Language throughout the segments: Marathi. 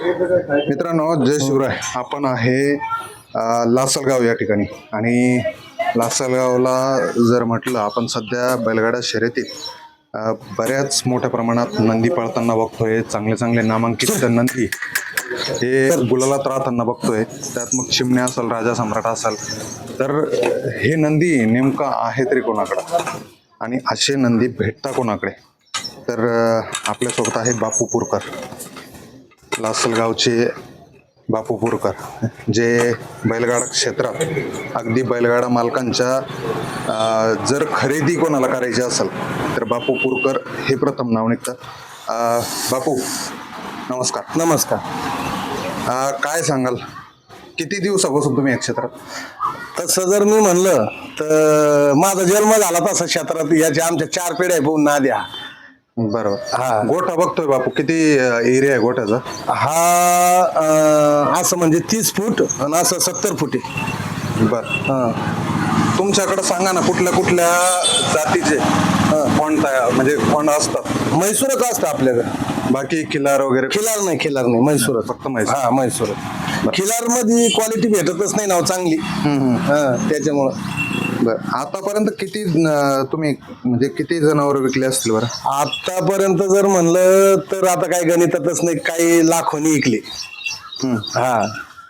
मित्रांनो जय शिवराय. आपण आहे लासलगाव या ठिकाणी. आणि लासलगावला जर म्हटलं आपण सध्या बैलगाडा शर्यतीत बऱ्याच मोठ्या प्रमाणात नंदी पळताना बघतोय. चांगले चांगले नामांकित नंदी हे गुलालात राहताना बघतोय. त्यात मग चिमण्या असेल राजा सम्राट असेल. तर हे नंदी नेमका आहे तरी कोणाकडं? आणि असे नंदी भेटता कोणाकडे? तर आपल्यासोबत आहे बापू पुरकर. लासलगावचे बापू पुरकर जे बैलगाडा क्षेत्रात अगदी बैलगाडा मालकांच्या जर खरेदी कोणाला करायची असेल तर बापू पुरकर हे प्रथम नाव निघतं. अं, बापू नमस्कार. नमस्कार. काय सांगाल? किती दिवसापासून तुम्ही या क्षेत्रात? तसं जर मी म्हणलं तर माझा जन्म झाला तसा क्षेत्रात याच्या आमच्या चार पिढ्या आहे पूर्ण नाद्या. बरोबर. हा. गोठा बघतोय बापू किती एरिया आहे गोठ्याचा? हा अं, असं म्हणजे तीस फूट आणि असं सत्तर फूट. आहे बरं. हा. तुमच्याकडे सांगा ना कुठल्या कुठल्या जातीचे. फॉन्ट म्हणजे फॉन्ट असतात म्हैसूरच असतं आपल्याकडं. बाकी किल्लार वगैरे खिलार नाही खिलार नाही म्हैसूरच. फक्त म्हैसूर. हा म्हैसूर. खिलारमध्ये क्वालिटी भेटतच नाही नाव चांगली. हा त्याच्यामुळं. बरं आतापर्यंत किती अं, तुम्ही म्हणजे किती जनावर विकले असतील बरं? आतापर्यंत जर म्हणलं तर आता काही गणितातच नाही काही लाखोनी इकले हा.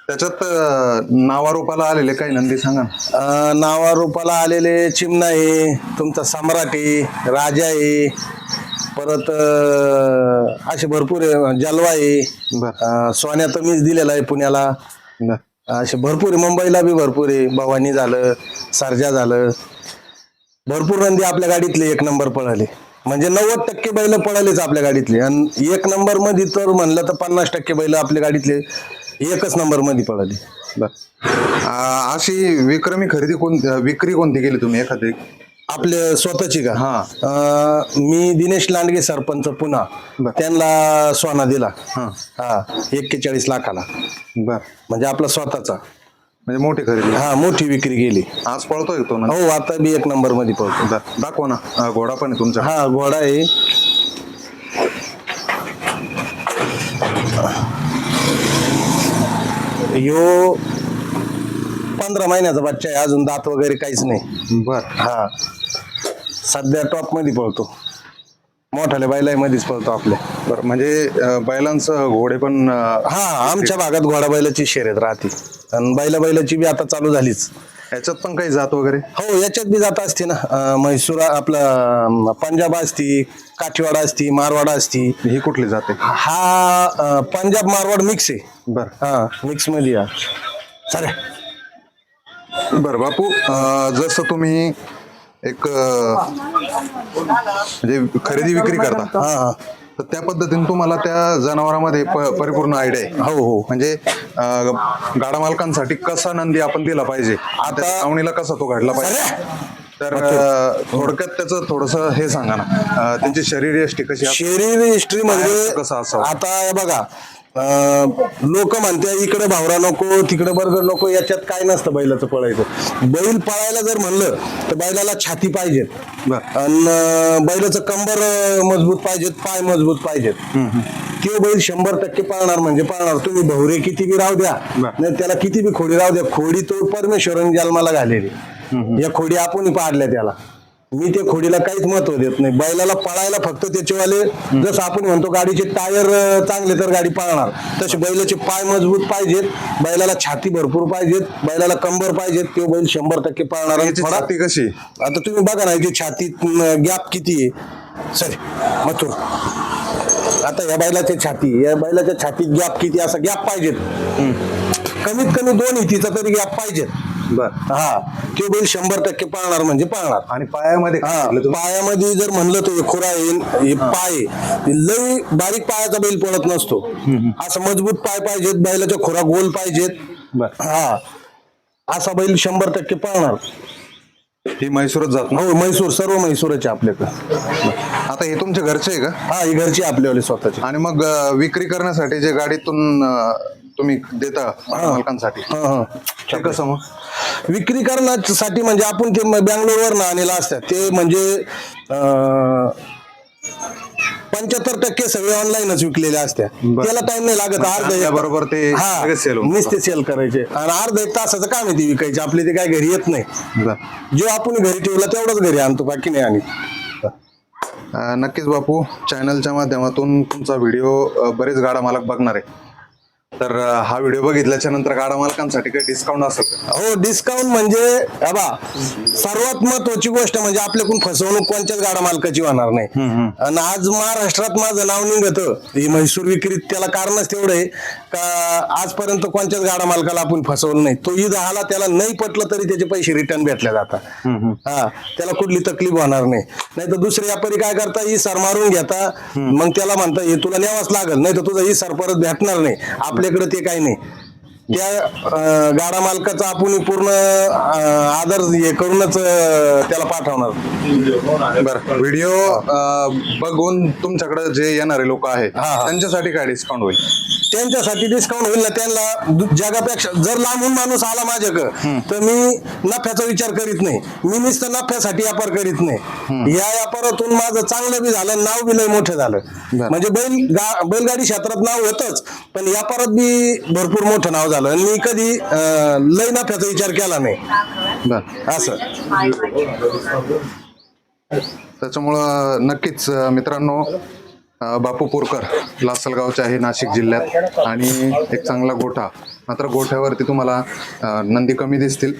त्याच्यात नावारूपाला आलेले काही नंदी सांगा ना. अं, नावारूपाला आलेले चिमणा आहे तुमचा सम्राट आहे राजा आहे परत अं, असे भरपूर आहे जलवा आहे बरं. अं, सोन्या मीच दिलेला आहे पुण्याला. बरं. असे भरपूर आहे मुंबईला बी भरपूर आहे भवानी झालं सर्जा झालं. भरपूर नंदी आपल्या गाडीतले एक नंबर पळाले. म्हणजे नव्वद टक्के बैल पळालेच आपल्या गाडीतले. आणि एक नंबरमध्ये तर म्हणलं तर पन्नास टक्के बैल आपल्या गाडीतले. एकच नंबरमध्ये पळाले अशी विक्रमी खरेदी कोणती अं, विक्री कोणती केली तुम्ही एखादी? आपले स्वतःची का? हा. अं, मी दिनेश लांडगे सरपंच पुन्हा. बर. त्यांना सोना दिला. हां. हा एक्केचाळीस लाखाला. बरं. म्हणजे आपला स्वतःचा. म्हणजे मोठी खरेदी. हा मोठी विक्री गेली. आज पळतोय तो ना? हो आता बी एक नंबरमध्ये पळतो बरं. दाखवा ना. घोडा पण आहे तुमचा. हा घोडा आहे. यो पंधरा महिन्याचा बच्चा आहे अजून दात वगैरे काहीच नाही. बरं. हा. सध्या टॉपमध्ये पळतो. मोठाल्या बैलाई मध्येच पळतो आपल्या. बरं म्हणजे अं, बैलांचं घोडे पण अं, हा आमच्या भागात घोडा बैलाची शर्यत राहते. आणि बैला बैलाची बी आता चालू झालीच. याच्यात पण काही जात वगैरे? हो याच्यात बी जात असते ना. अं, म्हैसूर आपलं पंजाब असती काठीवाडा असती मारवाडा असती. ही कुठली जाते हा अं, पंजाब मारवाड मिक्स आहे. बरं. हा मिक्समध्ये या. चालेल. बरं बापू अं, जसं तुम्ही एक अं, म्हणजे खरेदी विक्री करता. हा हा. तर त्या पद्धतीने तुम्हाला त्या जनावरांमध्ये प- परिपूर्ण आयडिया आहे. हो हो. म्हणजे अं, गाडा मालकांसाठी कसा नंदी आपण दिला पाहिजे आता आवणीला कसा तो घडला पाहिजे? तर अं, थोडक्यात त्याचं थोडस हे सांगा ना. अं, त्यांची शरीर यष्टी कशी? शरीर हिस्ट्री म्हणजे कसं असावं? आता बघा लोक म्हणते इकडे भावरा नको तिकडे बर्गर नको याच्यात काय नसतं बैलाचं पळायचं बैल पळायला जर म्हणलं तर बैलाला छाती पाहिजेत. आणि बैलाचं कंबर मजबूत पाहिजेत पाय मजबूत पाहिजेत. ते बैल शंभर टक्के पाळणार म्हणजे पाळणार. तुम्ही भवरे किती बी राहू द्या. नाही त्याला किती बी खोडी राहू द्या. खोडी तो परमेश्वराने जन्माला घालेली. या खोडी आपण पाडल्या त्याला. मी त्या खोडीला काहीच महत्त्व देत नाही. बैलाला पळायला फक्त त्याचेवाले जसं आपण म्हणतो गाडीचे टायर चांगले तर गाडी पळणार. तसे बैलाचे पाय मजबूत पाहिजेत. बैलाला छाती भरपूर पाहिजेत. बैलाला कंबर पाहिजेत. तो बैल शंभर टक्के पळणार याची थोडा छाती कशी? आता तुम्ही बघा ना इथे छातीत गॅप किती आहे? सॉरी मथुर. आता या बैलाच्या छाती या बैलाच्या छातीत गॅप किती असा गॅप पाहिजेत. कमीत कमी दोन इंचीचा तरी गॅप पाहिजेत. बर. हा. ते बैल शंभर टक्के पाळणार म्हणजे पाळणार. आणि पायामध्ये काय हा. म्हटलं तुम्ही? पायामध्ये जर म्हणलं तर खुरा येईल हे पाय लई बारीक पायाचा बैल पळत नसतो. असं मजबूत पाय पाहिजेत बैलाच्या खुरा गोल पाहिजेत. बर. हा. असा बैल शंभर टक्के पाळणार. ही म्हैसूरच जात ना? हो म्हैसूर सर्व म्हैसूरचे आपल्याकडे. आता हे तुमच्या घरचे आहे का? हा ही घरची आपल्यावाली स्वतःची. आणि मग अं, विक्री करण्यासाठी जे गाडीतून अं, तुम्ही देता मालकांसाठी. हा हा. ते कसं मग विक्री करण्यासाठी म्हणजे आपण ते बँगलोरवर आणलेलं असतात ते म्हणजे पंच्याहत्तर टक्के सगळे ऑनलाईनच विकलेले असत्या बरं. त्याला टाइम नाही लागत अर्धा एक बरोबर ते हा लगेच sell होऊन नुसते सेल करायचे. आणि अर्धा एक तासाचं काम आहे ती विकायची. आपली ते काय घरी येत नाही. बरं. जो आपण घरी ठेवला तेवढंच घरी आणतो बाकी नाही आणि अ, नक्कीच बापू चॅनलच्या माध्यमातून तुमचा व्हिडिओ बरेच गाडा मालक बघणार आहे. तर हा व्हिडिओ बघितल्याच्या नंतर गाडा मालकांसाठी काही डिस्काउंट असेल? हो डिस्काउंट म्हणजे अबा सर्वात महत्वाची गोष्ट म्हणजे आपल्याकडून फसवणूक कोणत्याच गाडा मालकाची होणार नाही. आणि आज महाराष्ट्रात माझं नाव निघत. ही म्हैसूर विक्रीत त्याला कारणच तेवढं आहे. का आजपर्यंत कोणत्याच गाडा मालकाला आपण फसवलं नाही. तो ईद आला त्याला नाही पटलं तरी त्याचे पैसे रिटर्न भेटले जातात. हा त्याला कुठली तकलीफ होणार नाही. नाही तर दुसरे व्यापारी काय करता ही सर मारून घेता मग त्याला म्हणता हे तुला न्यावाच लागल नाही तर तुझा ही सर परत भेटणार नाही. माझ्याकडे ते काही नाही. त्या गाडा मालकाचा आपण पूर्ण आदर हे करूनच त्याला पाठवणार. बरं. व्हिडिओ बघून तुमच्याकडे जे येणारे लोक आहेत. त्यांच्यासाठी काय डिस्काउंट होईल? त्यांच्यासाठी डिस्काउंट होईल ना त्यांना जगापेक्षा जर लांबून माणूस आला माझ्याकडं तर मी नफ्याचा विचार करीत नाही. मी नुसतं नफ्यासाठी व्यापार करीत नाही. या व्यापारातून माझं चांगलं बी झालं नाव बी लय मोठं झालं. म्हणजे बैल गा- बैलगाडी क्षेत्रात नाव होतच पण व्यापारात बी भरपूर मोठं नाव झालं. आणि मी कधी अं, लय नफ्याचा विचार केला नाही. बरं. असं. त्याच्यामुळं नक्कीच अं, मित्रांनो अं, बापू पोरकर लासलगावचे आहे नाशिक जिल्ह्यात. आणि एक चांगला गोठा. मात्र गोठ्यावरती तुम्हाला अं, नंदी कमी दिसतील.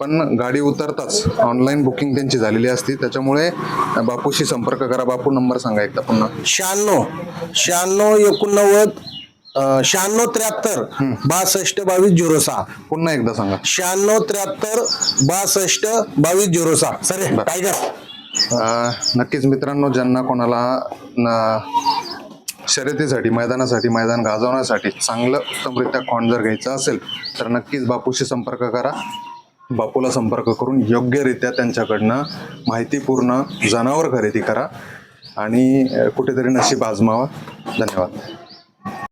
पण गाडी उतरताच ऑनलाईन बुकिंग त्यांची झालेली असती. त्याच्यामुळे अं, बापूशी संपर्क करा. बापू नंबर सांगा एकदा पुन्हा. शहाण्णव. शहाण्णव एकोणनव्वद शहाण्णव त्र्याहत्तर बासष्ट बावीस झिरो सहा. पुन्हा एकदा सांगा. शहाण्णव त्र्याहत्तर बासष्ट बावीस झिरो सहा. सर टायगर नक्कीच मित्रांनो ज्यांना कोणाला न- शर्यतीसाठी मैदानासाठी मैदान गाजवण्यासाठी चांगलं उत्तमरित्या खोंड जर घ्यायचं असेल तर नक्कीच बापूशी संपर्क करा. बापूला संपर्क करून योग्यरित्या त्यांच्याकडनं माहितीपूर्ण जनावर खरेदी करा. आणि कुठेतरी नशीब आजमावा. धन्यवाद.